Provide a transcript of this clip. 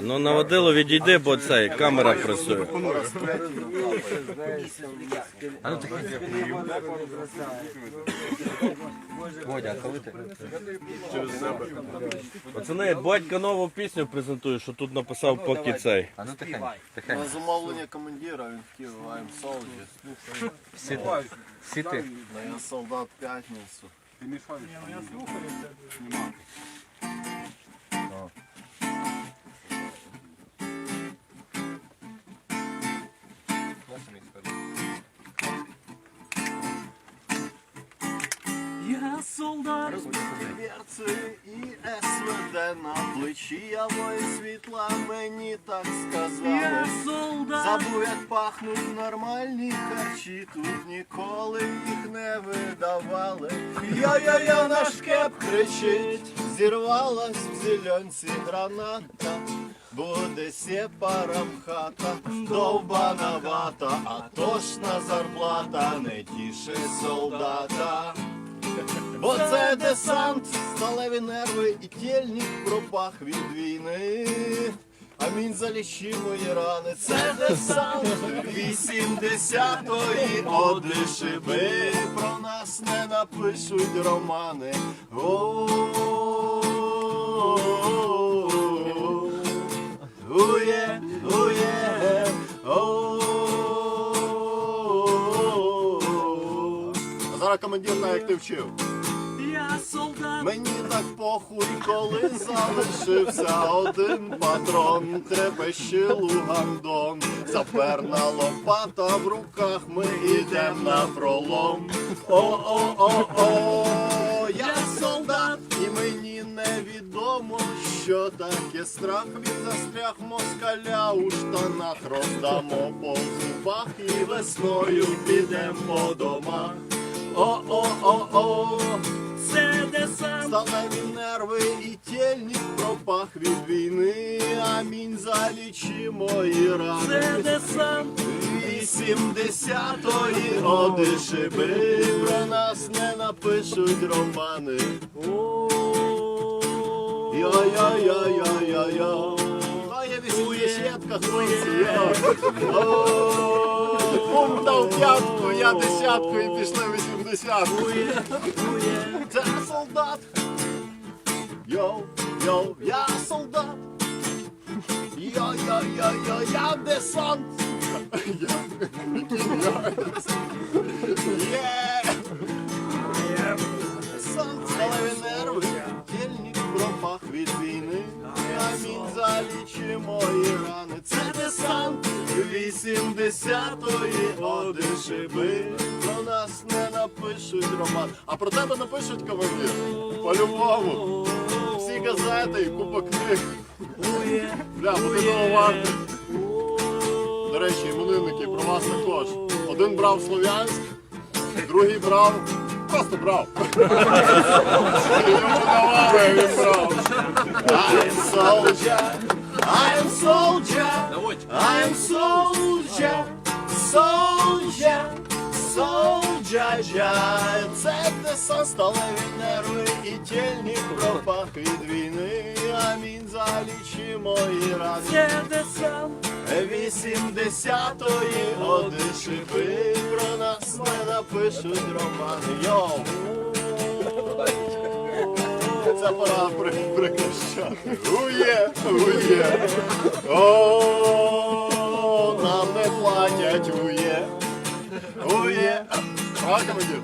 Ну на водило відійди, бо цей камера працює. Водя, а коли ти? Пацани, батько нову пісню презентує, що тут написав поки цей. А ну тихенько, тихенько. На замовлення командира він хотів I'm Soldier. Всі ти. Всі ти. Я солдат п'ятницю. Я солдат, Берці і СВД на плечі, я воїн світла, мені так я сказали. солдат, Забув, як пахнуть нормальні харчі, тут ніколи їх не видавали. Я-я-я, наш кеп кричить, зірвалась в зеленці граната. Буде сепарам хата, довбана вата, а тошна зарплата не тішить солдата. Бо це десант, сталеві нерви і тільник пропах від війни. Амінь залічи мої рани, це десант 80-ї одишиби. Про нас не напишуть романи. О-о-о-о. Ує, о-о-о-о. А зараз командир як ти вчив. Мені так похуй, коли залишився один патрон, трепещилу гандон, заперна лопата в руках, ми йдем на пролом. О-о-о-о, я солдат, і мені невідомо, що таке страх від застряг москаля у штанах роздамо по зубах і весною підем по домах. О-о-о-о. Це десант, Сталеві нерви і тільник пропах від війни. Амінь залічи мої це рани. десант, Вісімдесятої одишиби про нас не напишуть романи. Я-я-я-я-я-я. А я вісімдесятка, хлопці, дав п'ятку, я десятку і пішли вісімдесятку. Це солдат. Йоу, йоу, я солдат. Я, я, я, я, я десант. Я, 80-ї одишиби. Про нас не напишуть роман. А про тебе напишуть командир. По-любому. Всі газети і купа книг. Бля, буде варто. До речі, іменинники про вас також. Один брав Слов'янськ, другий брав. Просто брав. Йому давали, він брав. I'm soldier, soldier, soldier, ja. Це десант, сталеві нерви і тільник пропах від війни. Амінь залічи мої десант, Вісімдесятої одишиби про нас не напишуть романи. Йоу! Це пора при, прикращати. Ує, ує. О, Ує. Правда, командир?